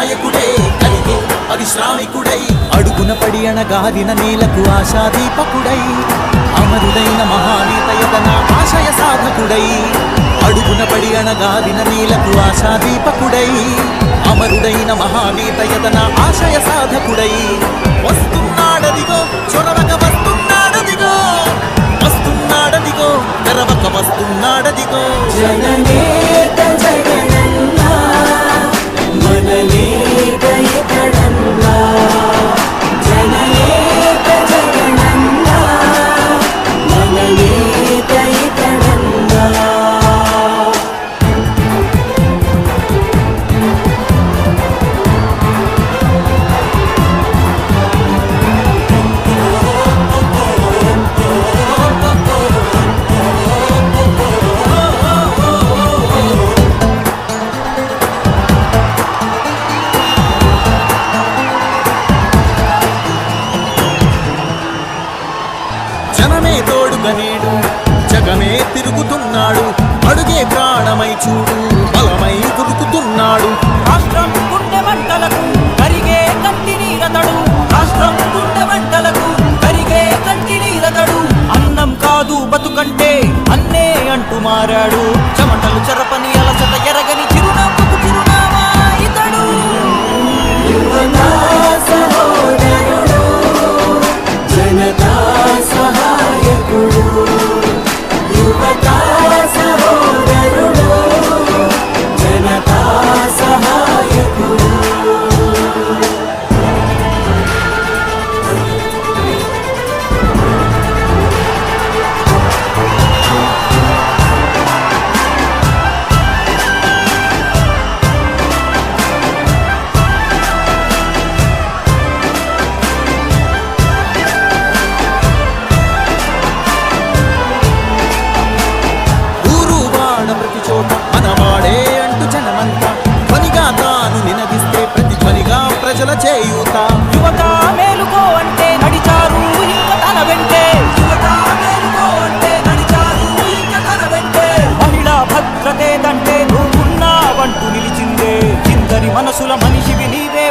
నాయకుడే కలిగే పరిశ్రామికుడై అడుగున పడి అణగారిన నేలకు ఆశాదీపకుడై అమరుడైన మహానీత ఆశయ సాధకుడై. అడుగున పడి అణగారిన నేలకు ఆశాదీపకుడై అమరుడైన మహానీత యతన ఆశయ సాధకుడై. వస్తున్నాడదిగో చొరవక వస్తున్నాడదిగో. వస్తున్నాడదిగో తెరవక వస్తున్నాడదిగో. జననే జనమే తోడుగా నేడు జగమే తిరుగుతున్నాడు అడుగే ప్రాణమై చూడు బలమై దొరుకుతున్నాడు రాష్ట్రం గుండె వంటలకు కరిగే కంటి నీరతడు రాష్ట్రం గుండె మంటలకు కరిగే కంటి నీరతడు అన్నం కాదు బతుకంటే అన్నే అంటూ మారాడు. అందరి మనసుల మనిషివి నీవే